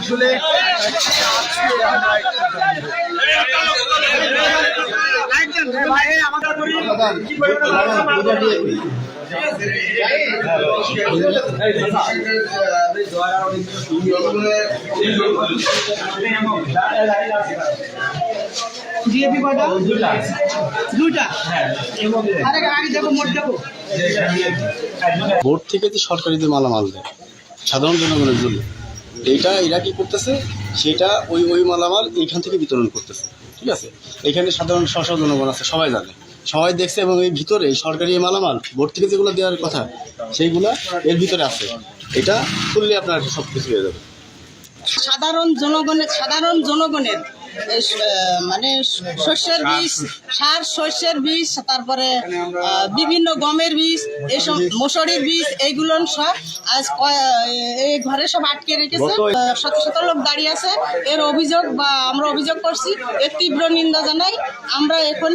আসলে ডিএপি কয়টা? দুইটা। আরে আগে যাব মোট যাব। বোর্ড থেকে তো সরকারি মালামাল দেয় সাধারণ জনগণের জন্য। এইটা এরা কি করতেছে? সেটা ওই ওই মালামাল এইখান থেকে বিতরণ করতেছে। ঠিক আছে? এখানে সাধারণ সশস্ত্র জনগণ আছে, সবাই জানে। সবাই দেখছে এবং এই ভিতরে সরকারি মালামাল ভোট থেকে যেগুলো দেওয়ার কথা, সেইগুলা এর ভিতরে আছে। এটা খুললে আপনার সব কিছু হয়ে যাবে। সাধারণ জনগণের সাধারণ জনগণের মানে শস্যের বীজ সার শস্যের বীজ তারপরে বিভিন্ন গমের বীজ এইসব মশারির বীজ এইগুলো সব আজ এই ঘরে সব আটকে রেখেছে। শত শত লোক দাঁড়িয়ে আছে। এর অভিযোগ বা আমরা অভিযোগ করছি এর তীব্র নিন্দা জানাই। আমরা এখন